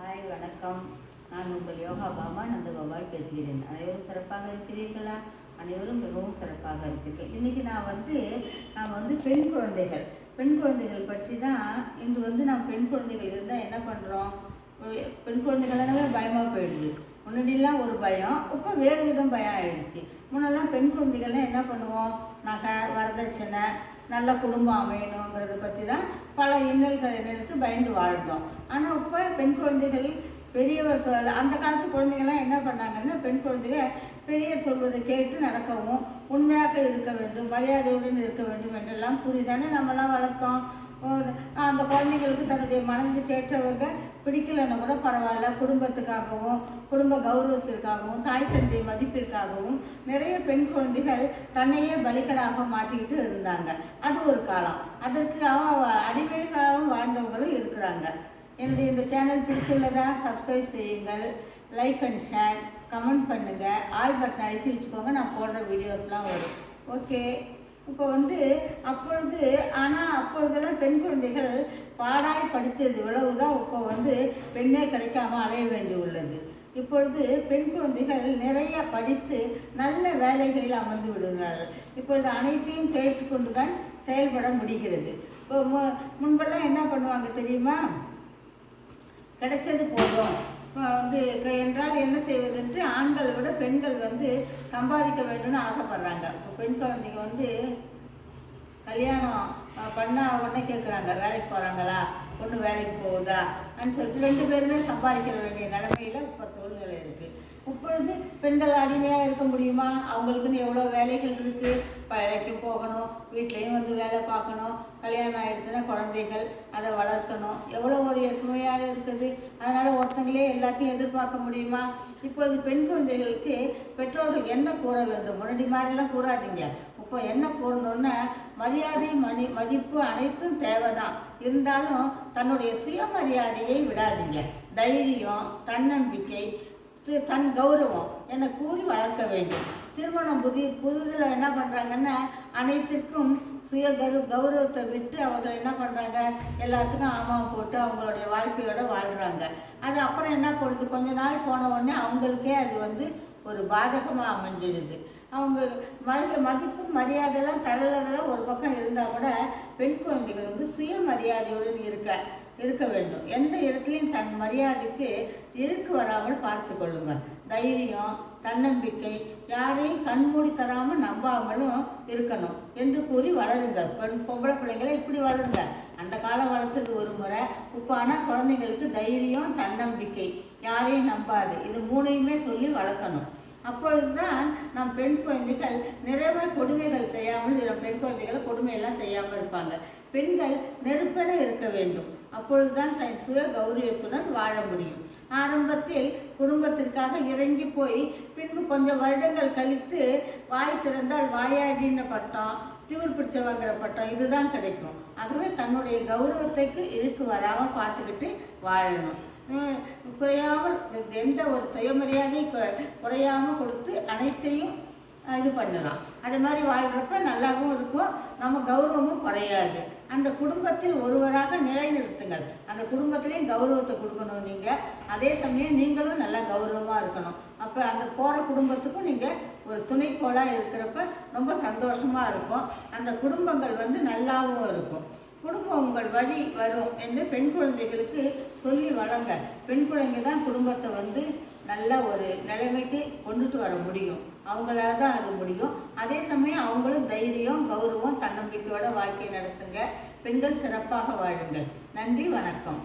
Hi வணக்கம். நான் உங்கள் யோகா பாபா நந்தகோபால் பேசுகிறேன். அனைவரும் சிறப்பாக இருக்கிறீர்களா? அனைவரும் மிகவும் சிறப்பாக இருக்கிறீர்கள். இன்றைக்கி நான் வந்து நான் வந்து பெண் குழந்தைகள். பெண் குழந்தைகள் பற்றி தான் இன்று வந்து நாம் பெண் குழந்தைகள் இருந்தால் என்ன பண்ணுறோம் பெண் குழந்தைகள்னாவே பயமாக போயிடுது. முன்னாடிலாம் ஒரு பயம் இப்போ வேறு விதம் பயம் ஆயிடுச்சு. முன்னெல்லாம் பெண் குழந்தைகள்லாம் என்ன பண்ணுவோம்? நகை வரதட்சணை நல்ல குடும்பம் அமையணுங்கிறத பற்றி தான் பல இன்னல்களை நினைத்து பயந்து வாழ்ந்தோம். ஆனால் இப்போ பெண் குழந்தைகள் பெரியவர் சொல் அந்த காலத்து குழந்தைங்கள்லாம் என்ன பண்ணாங்கன்னா பெண் குழந்தைங்க பெரியவர் சொல்வதை கேட்டு நடக்கவும் உண்மையாக இருக்க வேண்டும் மரியாதையுடன் இருக்க வேண்டும் என்றெல்லாம் கூறிதானே நம்மலாம் வளர்த்தோம். அந்த குழந்தைங்களுக்கு தன்னுடைய மனது கேட்டவங்க பிடிக்கலைன்னா கூட பரவாயில்ல குடும்பத்துக்காகவும் குடும்ப கௌரவத்திற்காகவும் தாய் தந்தை மதிப்பிற்காகவும் நிறைய பெண் குழந்தைகள் தன்னையே பலிகடாக மாட்டிக்கிட்டு இருந்தாங்க. அது ஒரு காலம். அதற்கு அவ அடிமை காலம் வாழ்ந்தவங்களும் இருக்கிறாங்க. என்னுடைய இந்த சேனல் பிடித்துள்ளதா சப்ஸ்கிரைப் செய்யுங்கள் லைக் அண்ட் ஷேர் கமெண்ட் பண்ணுங்கள் ஆல் பட்டன் அழுத்தி வச்சுக்கோங்க நான் போடுற வீடியோஸ்லாம் வரும். ஓகே இப்போ வந்து அப்பொழுது ஆனால் அப்பொழுதெல்லாம் பெண் குழந்தைகள் பாடாய் படித்தது இவ்வளவு தான் இப்போ வந்து பெண்ணே கிடைக்காம அலைய வேண்டி உள்ளது. இப்பொழுது பெண் குழந்தைகள் நிறைய படித்து நல்ல வேலைகளில் அமர்ந்து விடுகிறார்கள். இப்பொழுது அனைத்தையும் கேட்டுக்கொண்டு தான் செயல்பட முடிகிறது. இப்போ மு- முன்பெல்லாம் என்ன பண்ணுவாங்க தெரியுமா? கிடைச்சது போதும். வந்து என்றால் என்ன செய்வதென்று ஆண்களை விட பெண்கள் வந்து சம்பாதிக்க வேண்டும்னு ஆசைப்படுறாங்க. இப்போ பெண் குழந்தைங்க வந்து கல்யாணம் பண்ணால் உடனே கேட்குறாங்க வேலைக்கு போகிறாங்களா பொண்ணு வேலைக்கு போகுதா? அப்படின்னு சொல்லிட்டு ரெண்டு பேருமே சம்பாதிக்கிற வேண்டிய நிலைமையில் இப்போ சூழ்நிலை இருக்குது இப்பொழுது பெண்கள் அடிமையாக இருக்க முடியுமா? அவங்களுக்குன்னு எவ்வளோ வேலைகள் இருக்குது வேலைக்கு போகணும் வீட்லேயும் வந்து வேலை பார்க்கணும் கல்யாணம் ஆகிடுச்சுன்னா குழந்தைகள் அதை வளர்க்கணும். எவ்வளோ ஒரு சுமையாக இருக்குது. அதனால் ஒருத்தங்களே எல்லாத்தையும் எதிர்பார்க்க முடியுமா? இப்பொழுது பெண் குழந்தைகளுக்கு பெற்றோர்கள் என்ன கூற வேண்டும்? முன்னாடி மாதிரிலாம் கூறாதீங்க. இப்போ என்ன கூறணும்னா மரியாதை மணி மதிப்பு அனைத்தும் தேவைதான். இருந்தாலும் தன்னுடைய சுயமரியாதையை விடாதீங்க. தைரியம் தன்னம்பிக்கை தன் கௌரவம் என கூறி வளர்க்க வேண்டும். திருமணம் புதி புதுதில் என்ன பண்ணுறாங்கன்னா அனைத்திற்கும் சுய கரு கௌரவத்தை விட்டு அவர்கள் என்ன பண்ணுறாங்க எல்லாத்துக்கும் ஆமாம் போட்டு அவங்களுடைய வாழ்க்கையோட வாழ்கிறாங்க அது அப்புறம் என்ன போடுது? கொஞ்ச நாள் போன உடனே அவங்களுக்கே அது வந்து ஒரு பாதகமாக அமைஞ்சிடுது. அவங்க மதி மதிப்பு மரியாதைலாம் தரலதெல்லாம் ஒரு பக்கம் இருந்தால் கூட பெண் குழந்தைகள் வந்து சுயமரியாதையுடன் இருக்க இருக்க வேண்டும். எந்த இடத்துலையும் தன் மரியாதைக்கு இருக்கு வராமல் பார்த்து கொள்ளுங்கள். தைரியம் தன்னம்பிக்கை யாரையும் கண்மூடி தராமல் நம்பாமலும் இருக்கணும் என்று கூறி வளருங்கள். பெண் பொம்பளை பிள்ளைங்களை இப்படி வளருங்க. அந்த காலம் வளர்த்தது ஒரு முறை. இப்போ ஆனால் குழந்தைங்களுக்கு தைரியம் தன்னம்பிக்கை யாரையும் நம்பாது. இது மூணையுமே சொல்லி வளர்க்கணும். அப்பொழுதுதான் நம் பெண் குழந்தைகள் நிறைய கொடுமைகள் செய்யாமல் பெண் குழந்தைகள் கொடுமையெல்லாம் செய்யாமல் இருப்பாங்க. பெண்கள் நெருப்பென இருக்க வேண்டும். அப்பொழுதுதான் தன் சுய கௌரவத்துடன் வாழ முடியும். ஆரம்பத்தில் குடும்பத்திற்காக இறங்கி போய் பின்பு கொஞ்சம் வருடங்கள் கழித்து வாய் திறந்தால் வாயாடின பட்டம் திமிர் பிடிச்சவங்கிற பட்டம் இதுதான் கிடைக்கும். ஆகவே தன்னுடைய கௌரவத்துக்கு இழுக்கு வராமல் பார்த்துக்கிட்டு வாழணும். குறையாமல் எந்த ஒரு தயமரியாதையும் குறையாமல் கொடுத்து அனைத்தையும் இது பண்ணலாம். அது மாதிரி வாழ்கிறப்ப நல்லாவும் இருக்கும். நம்ம கௌரவமும் குறையாது. அந்த குடும்பத்தில் ஒருவராக நிலைநிறுத்துங்கள். அந்த குடும்பத்திலையும் கௌரவத்தை கொடுக்கணும் நீங்கள் அதே சமயம் நீங்களும் நல்லா கௌரவமாக இருக்கணும். அப்போ அந்த போகிற குடும்பத்துக்கும் நீங்கள் ஒரு துணைக்கோளாக இருக்கிறப்ப ரொம்ப சந்தோஷமாக இருக்கும். அந்த குடும்பங்கள் வந்து நல்லாவும் இருக்கும். குடும்பம் உங்கள் வழி வரும் என்று பெண் குழந்தைகளுக்கு சொல்லி வழங்க. பெண் குழந்தை தான் குடும்பத்தை வந்து நல்ல ஒரு நிலைமைக்கு கொண்டுட்டு வர முடியும். அவங்களால தான் அது முடியும். அதே சமயம் அவங்களும் தைரியம் கௌரவம் தன்னம்பிக்கையோட வாழ்க்கை நடத்துங்க. பெண்கள் சிறப்பாக வாழுங்கள். நன்றி வணக்கம்.